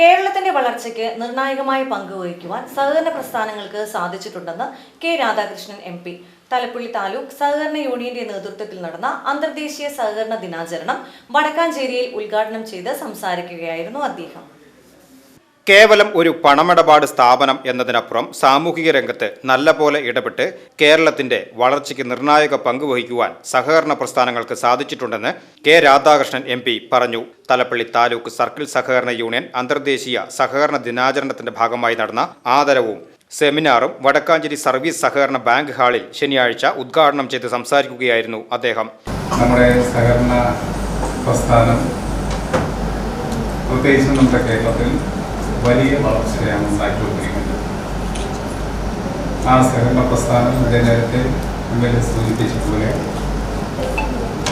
കേരളത്തിന്റെ വളർച്ചയ്ക്ക് നിർണായകമായ പങ്ക് വഹിക്കുവാൻ സഹകരണ പ്രസ്ഥാനങ്ങൾക്ക് സാധിച്ചിട്ടുണ്ടെന്ന് K Radhakrishnan M P. Thalapilly taluk സഹകരണ യൂണിയന്റെ നേതൃത്വത്തിൽ നടന്ന അന്തർദേശീയ സഹകരണ ദിനാചരണം വടക്കാഞ്ചേരിയിൽ ഉദ്ഘാടനം ചെയ്ത് സംസാരിക്കുകയായിരുന്നു അദ്ദേഹം. കേവലം ഒരു പണമിടപാട് സ്ഥാപനം എന്നതിനപ്പുറം സാമൂഹിക രംഗത്ത് നല്ലപോലെ ഇടപെട്ട് കേരളത്തിന്റെ വളർച്ചയ്ക്ക് നിർണായക പങ്ക് വഹിക്കുവാൻ സഹകരണ പ്രസ്ഥാനങ്ങൾക്ക് സാധിച്ചിട്ടുണ്ടെന്ന് കെ രാധാകൃഷ്ണൻ എം പറഞ്ഞു. തലപ്പള്ളി താലൂക്ക് സർക്കിൾ സഹകരണ യൂണിയൻ അന്തർദേശീയ സഹകരണ ദിനാചരണത്തിന്റെ ഭാഗമായി നടന്ന ആദരവും സെമിനാറും വടക്കാഞ്ചേരി സർവീസ് സഹകരണ ബാങ്ക് ഹാളിൽ ശനിയാഴ്ച ഉദ്ഘാടനം ചെയ്ത് സംസാരിക്കുകയായിരുന്നു അദ്ദേഹം. നമ്മുടെ സഹകരണ പ്രസ്ഥാനം പ്രത്യേകിച്ച് നമ്മുടെ കേരളത്തിൽ വലിയ വളർച്ചയാണ് ഉണ്ടാക്കിക്കൊണ്ടിരിക്കുന്നത് ആ സഹകരണ പ്രസ്ഥാനം ഇവിടെ നേരത്തെ എം സൂചിപ്പിച്ചതുപോലെ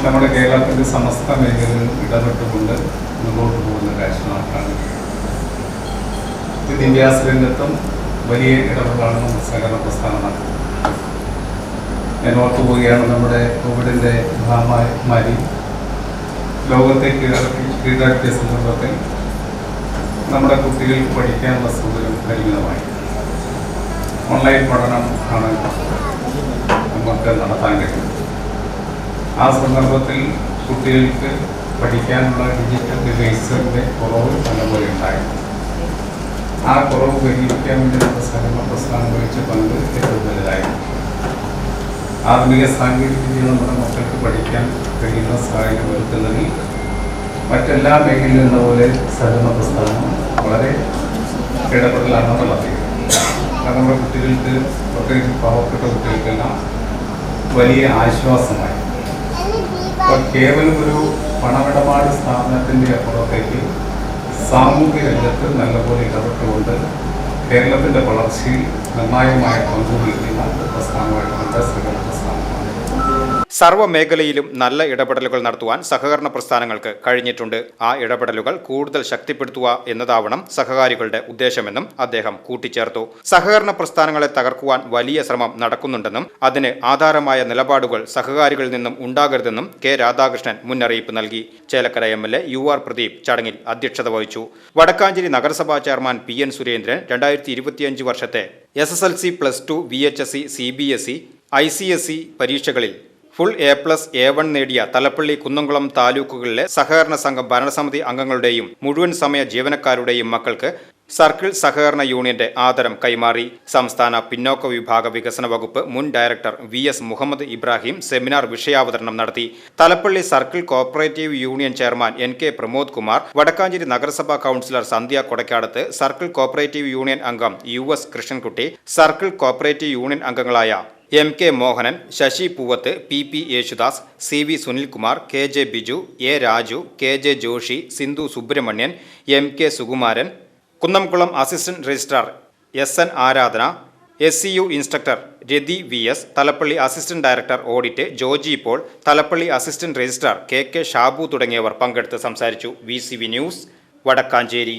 നമ്മുടെ കേരളത്തിന്റെ സമസ്ത മേഖലകളിൽ ഇടപെട്ടുകൊണ്ട് മുന്നോട്ട് പോകുന്ന രാഷ്ട്രമാക്കാണ് വിദ്യാഭ്യാസ രംഗത്തും വലിയ ഇടപെടലാണ് സഹകരണ പ്രസ്ഥാനം ഞാൻ ഓർത്തു പോവുകയാണ് നമ്മുടെ കോവിഡിന്റെ മഹാമാരി ലോകത്തെ കീഴടക്കി കീഴടക്കിയ സന്ദർഭത്തിൽ നമ്മുടെ കുട്ടികൾക്ക് പഠിക്കാനുള്ള സൗകര്യം പരിമിതമായി. ഓൺലൈൻ പഠനം ആണ് നമുക്ക് നടത്താൻ കഴിയുന്നത്. ആ സന്ദർഭത്തിൽ കുട്ടികൾക്ക് പഠിക്കാനുള്ള ഡിജിറ്റൽ ഡിവൈസിന്റെ കുറവ് നല്ലപോലെ ഉണ്ടായി. ആ കുറവ് പരിഹരിക്കാൻ വേണ്ടി നമ്മുടെ സഹകരണ പ്രസ്ഥാനം വഹിച്ച പങ്ക് ഏറ്റവും വലുതായിരുന്നു ആധുനിക സാങ്കേതികവിദ്യ നമ്മുടെ മക്കൾക്ക് പഠിക്കാൻ കഴിയുന്ന സാഹചര്യം ഒരുക്കുന്നതിൽ മറ്റെല്ലാ മേഖലയിലും എന്ന പോലെ സഹകരണ പ്രസ്ഥാനം വളരെ ഇടപെടലാണ് നടത്തിയത് കാരണം നമ്മുടെ കുട്ടികൾക്ക് പ്രത്യേകിച്ച് പാവപ്പെട്ട കുട്ടികൾക്കെല്ലാം വലിയ ആശ്വാസമായി. അപ്പോൾ കേവലം ഒരു പണമിടപാട് സ്ഥാപനത്തിന്റെ അപ്പുറത്തേക്ക് സാമൂഹ്യ രംഗത്ത് നല്ലപോലെ ഇടപെട്ടുകൊണ്ട് കേരളത്തിന്റെ വളർച്ചയിൽ നിർണായകമായ പങ്കുവഹിക്കുന്ന പ്രസ്ഥാനമായിട്ട് നമ്മുടെ സഹകരണ പ്രസ്ഥാനമാണ് സർവ മേഖലയിലും നല്ല ഇടപെടലുകൾ നടത്തുവാൻ സഹകരണ പ്രസ്ഥാനങ്ങൾക്ക് കഴിഞ്ഞിട്ടുണ്ട്. ആ ഇടപെടലുകൾ കൂടുതൽ ശക്തിപ്പെടുത്തുക എന്നതാവണം സഹകാരികളുടെ ഉദ്ദേശമെന്നും അദ്ദേഹം കൂട്ടിച്ചേർത്തു. സഹകരണ പ്രസ്ഥാനങ്ങളെ തകർക്കുവാൻ വലിയ ശ്രമം നടക്കുന്നുണ്ടെന്നും അതിന് ആധാരമായ നിലപാടുകൾ സഹകാരികളിൽ നിന്നും ഉണ്ടാകരുതെന്നും കെ രാധാകൃഷ്ണൻ മുന്നറിയിപ്പ് നൽകി. Chelakkara M L A U R Pradeep ചടങ്ങിൽ അധ്യക്ഷത വഹിച്ചു. വടക്കാഞ്ചേരി നഗരസഭാ ചെയർമാൻ പി എൻ സുരേന്ദ്രൻ രണ്ടായിരത്തി ഇരുപത്തിയഞ്ച് വർഷത്തെ S S L C plus two V H S C C B S E I C S E പരീക്ഷകളിൽ full A plus A one നേടിയ തലപ്പള്ളി കുന്നംകുളം താലൂക്കുകളിലെ സഹകരണ സംഘം ഭരണസമിതി അംഗങ്ങളുടെയും മുഴുവൻ സമയ ജീവനക്കാരുടെയും മക്കൾക്ക് സർക്കിൾ സഹകരണ യൂണിയന്റെ ആദരം കൈമാറി. സംസ്ഥാന പിന്നോക്ക വിഭാഗ വികസന വകുപ്പ് മുൻ director V S Muhammad Ibrahim seminar വിഷയാവതരണം നടത്തി. Thalapilly circle cooperative union chairman N K Pramod Kumar Wadakkanchery നഗരസഭാ councillor Sandhya Kodakkadath circle cooperative union അംഗം U S Krishnankutty circle cooperative union അംഗങ്ങളായ M K Mohanan Sasi Poovath P P Yesudas C V Sunilkumar K J Biju A Raju K J Joshy Sindhu Subrahmanian M K Sukumaran Kunnamkulam assistant registrar S N Aradhana S C U instructor Rathi V S Thalapilly assistant director audit Joji Paul Thalapilly assistant registrar K K Shabu തുടങ്ങിയവർ പങ്കെടുത്ത് സംസാരിച്ചു. V news Wadakkanchery.